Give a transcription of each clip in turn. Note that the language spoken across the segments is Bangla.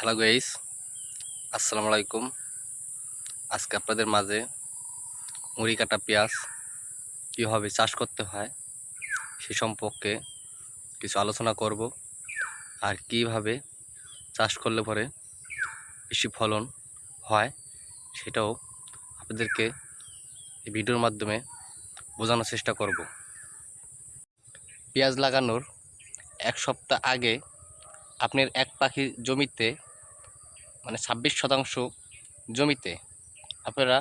হ্যালো গাইস আসসালামু আলাইকুম আজকে আপনাদের মাঝে মুড়ি কাটা পেঁয়াজ কীভাবে চাষ করতে হয় সে সম্পর্কে কিছু আলোচনা করব আর কীভাবে চাষ করলে পরে বেশি ফলন হয় সেটাও আপনাদেরকে এই ভিডিওর মাধ্যমে বোঝানোর চেষ্টা করব। পেঁয়াজ লাগানোর এক সপ্তাহ আগে আপনার এক পাখির জমিতে মানে ছাব্বিশ শতাংশ জমিতে আপনারা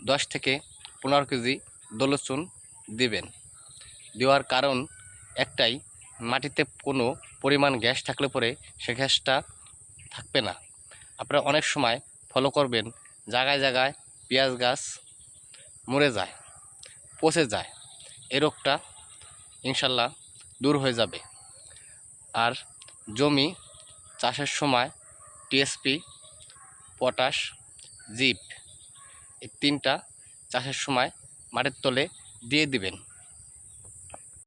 দশ থেকে পনেরো কেজি দোলচুন দিবেন। দেওয়ার কারণ একটাই, মাটিতে কোনো পরিমাণ গ্যাস থাকলে পরে সে গ্যাসটা থাকবে না। আপনারা অনেক সময় ফলো করবেন, জায়গায় জায়গায় পেঁয়াজ গাছ মরে যায়, পচে যায়, এ রোগটা ইনশাল্লাহ দূর হয়ে যাবে। আর জমি চাষের সময় টিএসপি, পটাশ, জিপ এই তিনটা চাষের সময় মাটির তলে দিয়ে দিবেন।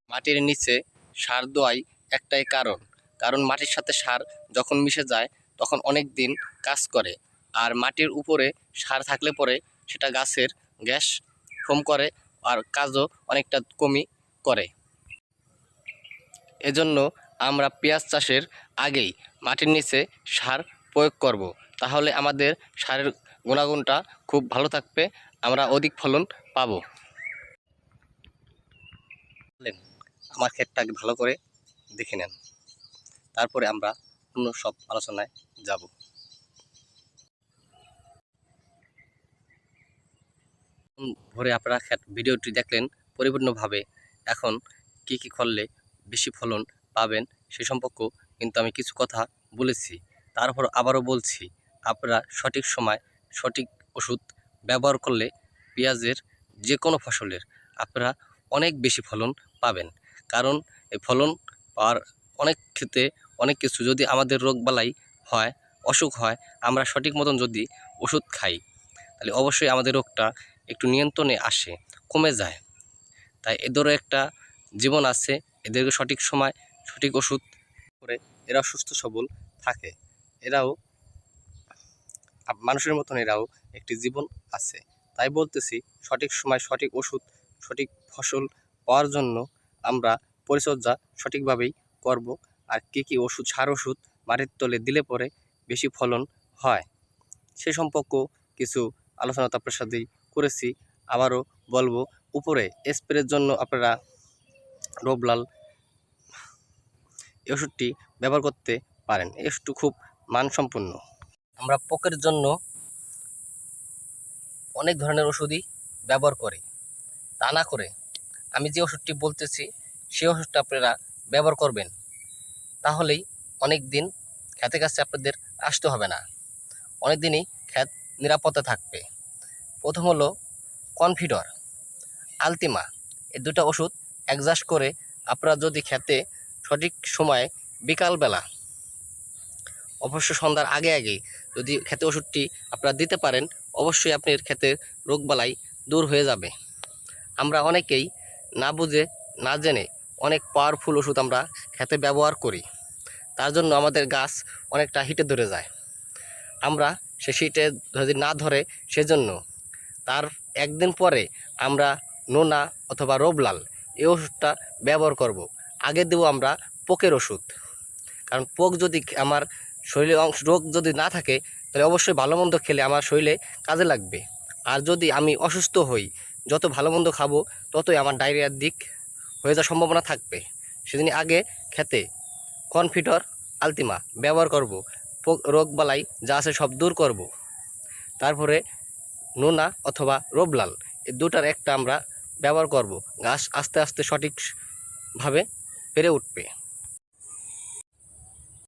মাটির নিচে সার দেওয়াই একটাই কারণ। কারণ মাটির সাথে সার যখন মিশে যায়, তখন অনেক দিন কাজ করে। আর মাটির উপরে সার থাকলে পরে সেটা গাছের গ্যাস কম করে আর কাজও অনেকটা কমই করে। এজন্য আমরা পেঁয়াজ চাষের আগেই মাটির নিচে সার প্রয়োগ করব। তাহলে আমাদের সারের গুণাগুণটা খুব ভালো থাকবে, আমরা অধিক ফলন পাবো। আমার ক্ষেতটাকে ভালো করে দেখে নেন। তারপরে আমরা অন্য সব আলোচনায় যাব। ভরে আপনারা ক্ষেত ভিডিওটি দেখলেন পরিপূর্ণভাবে। এখন কি কি করলে বেশি ফলন পাবেন সে সম্পর্কেও কিন্তু আমি কিছু কথা বলেছি। তারপর আবারও বলছি, আপনারা সঠিক সময় সঠিক ওষুধ ব্যবহার করলে পেঁয়াজের যে কোনো ফসলের আপনারা অনেক বেশি ফলন পাবেন। কারণ এই ফলন পাওয়ার অনেক ক্ষেত্রে অনেক কিছু যদি আমাদের রোগবালাই হয়, অসুখ হয়, আমরা সঠিক মতন যদি ওষুধ খাই, তাহলে অবশ্যই আমাদের রোগটা একটু নিয়ন্ত্রণে আসে, কমে যায়। তাই এদেরও একটা জীবন আছে, এদেরকে সঠিক সময় সঠিক ওষুধ করে এরা সুস্থ সবল থাকে। এরাও মানুষের মতন এরাও একটি জীবন আছে। তাই বলতেছি, সঠিক সময় সঠিক ওষুধ, সঠিক ফসল পাওয়ার জন্য আমরা পরিচর্যা সঠিকভাবেই করব আর কী কী ওষুধ, সার ওষুধ মাটির তলে দিলে পরে বেশি ফলন হয়। সে সম্পর্কেও কিছু আলোচনা তো আপনার সাথেই করেছি। আবারও বলব, উপরে স্প্রের জন্য আপনারা রোবলাল এই ওষুধটি ব্যবহার করতে পারেন। এই ওষুধটি খুব মানসম্পন্ন। আমরা পোকের জন্য অনেক ধরনের ওষুধই ব্যবহার করি। তা না করে আমি যে ওষুধটি বলতেছি, সেই ওষুধটা আপনারা ব্যবহার করবেন। তাহলেই অনেক দিন খেতে কাছে আপনাদের আসতে হবে না। অনেক দিনই খ্যাত নিরাপত্তা থাকবে। প্রথম হলো কনফিডর, আলতিমা। এই দুটো ওষুধ অ্যাডজাস্ট করে আপনারা যদি খেতে সঠিক সময়ে বিকালবেলা অবশ্য সন্ধ্যার আগে আগে যদি খেতে ওষুধটি আপনারা দিতে পারেন, অবশ্যই আপনার খেতে রোগবালাই দূর হয়ে যাবে। আমরা অনেকেই না বুঝে, না জেনে অনেক পাওয়ারফুল ওষুধ আমরা খেতে ব্যবহার করি। তার জন্য আমাদের গাছ অনেকটা হিটে ধরে যায়। আমরা সে শীতে যদি না ধরে, সেজন্য তার একদিন পরে আমরা নোনা অথবা রোবলাল এই ওষুধটা ব্যবহার করব। আগে দেবো আমরা পোকের ওষুধ। কারণ পোক যদি আমার শরীরে অংশ রোগ যদি না থাকে, তাহলে অবশ্যই ভালো মন্দ খেলে আমার শরীরে কাজে লাগবে। আর যদি আমি অসুস্থ হই, যত ভালো মন্দ খাব, ততই আমার ডায়রিয়ার দিক হয়ে যাওয়ার সম্ভাবনা থাকবে। সেদিন আগে খেতে কনফিডর আলতিমা ব্যবহার করব। রোগ বালাই যা আছে সব দূর করব। তারপরে নোনা অথবা রোবলাল, এই দুটার একটা আমরা ব্যবহার করব। গাছ আস্তে আস্তে সঠিকভাবে পেরে উঠবে।